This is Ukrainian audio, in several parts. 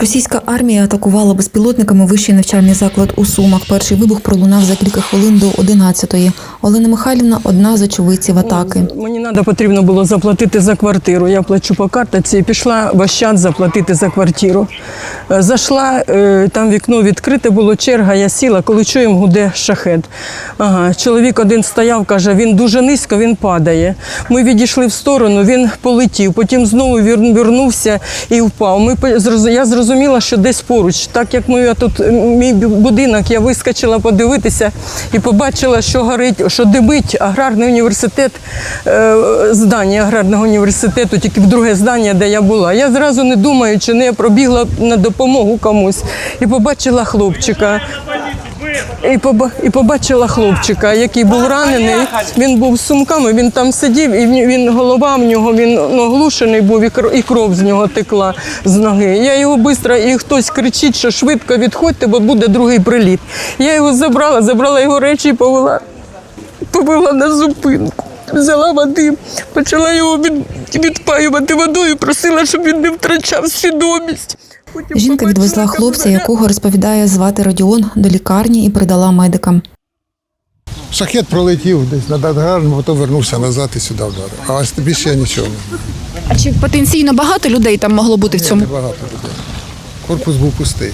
Російська армія атакувала безпілотниками вищий навчальний заклад у Сумах. Перший вибух пролунав за кілька хвилин до 11-ї. Олена Михайлівна одна з очевидців атаки. Мені треба потрібно було заплатити за квартиру. Я плачу по картоці і пішла в Ощад заплатити за квартиру. Е, Зайшла, е, там вікно відкрите було, черга, я сіла, коли чуємо, гуде шахет. Ага, чоловік один стояв, каже, він дуже низько, він падає. Ми відійшли в сторону, він полетів, потім знову вернувся і впав. Ми, я зрозуміла, що десь поруч. Так як ми тут, е, мій будинок, я вискочила подивитися і побачила, що горить, що димить аграрний університет, е, здання аграрного університету, тільки в друге здання, де я була. Я зразу не думаючи, не пробігла на допомогу комусь і побачила хлопчика. І, і побачила хлопчика, який був ранений. Він був з сумками, він там сидів, і він, голова в нього, він оглушений був, і кров, і кров з нього текла з ноги. Я його швидко, і хтось кричить, що швидко відходьте, бо буде другий приліт. Я його забрала, забрала його речі і повела, повела на зупинку. Взяла води, почала його від, відпаювати водою, просила, щоб він не втрачав свідомість. Потім Жінка побачила відвезла хлопця, якого розповідає звати Родіон, до лікарні і передала медикам. Шахет пролетів десь над Адгаром, потім вернувся назад і сюди вдарив. А ось більше я нічого не А чи потенційно багато людей там могло бути в цьому? багато людей. Корпус був пустий.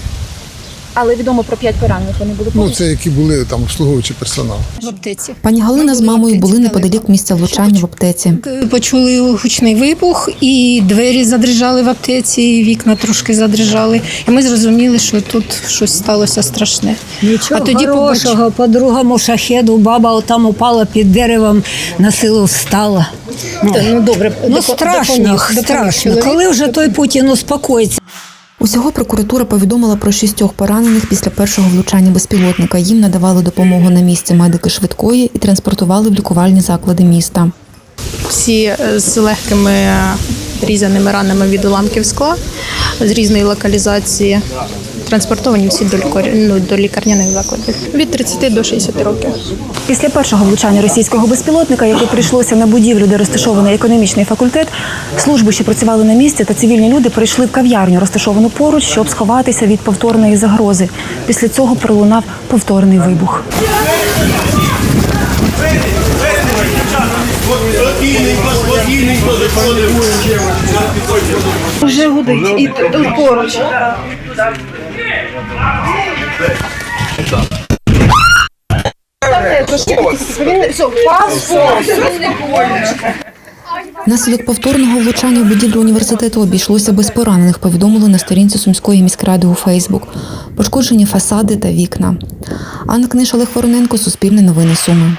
Але відомо про п'ять поранених. Вони були Ну, це які були там обслуговуючий персонал. в аптеці. Пані Галина з мамою були неподалік місця влучання в аптеці. Почули гучний вибух, і двері задрижали в аптеці, і вікна трошки задрижали. І ми зрозуміли, що тут щось сталося страшне. Нічого а тоді хорошого, по другому шахеду баба там упала під деревом, на силу встала. Ну, Ну добре, ну страшно, страшно. Коли вже той Путін успокоїться? Усього прокуратура повідомила про шістьох поранених після першого влучання безпілотника. Їм надавали допомогу на місці медики швидкої і транспортували в лікувальні заклади міста. всі е, з легкими різаними ранами від уламків скла з різної локалізації. Транспортовані всі до, лікар... ну, до лікарняних закладів від 30 до 60 років. Після першого влучання російського безпілотника, яке прийшлося на будівлю, де розташований економічний факультет, служби, що працювали на місці, та цивільні люди прийшли в кав'ярню, розташовану поруч, щоб сховатися від повторної загрози. Після цього пролунав повторний вибух. Вже гудить і тут поруч. Внаслідок повторного влучання в будівлю університету обійшлося без поранених, повідомили на сторінці Сумської міськради у Фейсбук. Пошкоджені фасади та вікна. Анна Книж, Олег Вороненко, Суспільне новини Суми.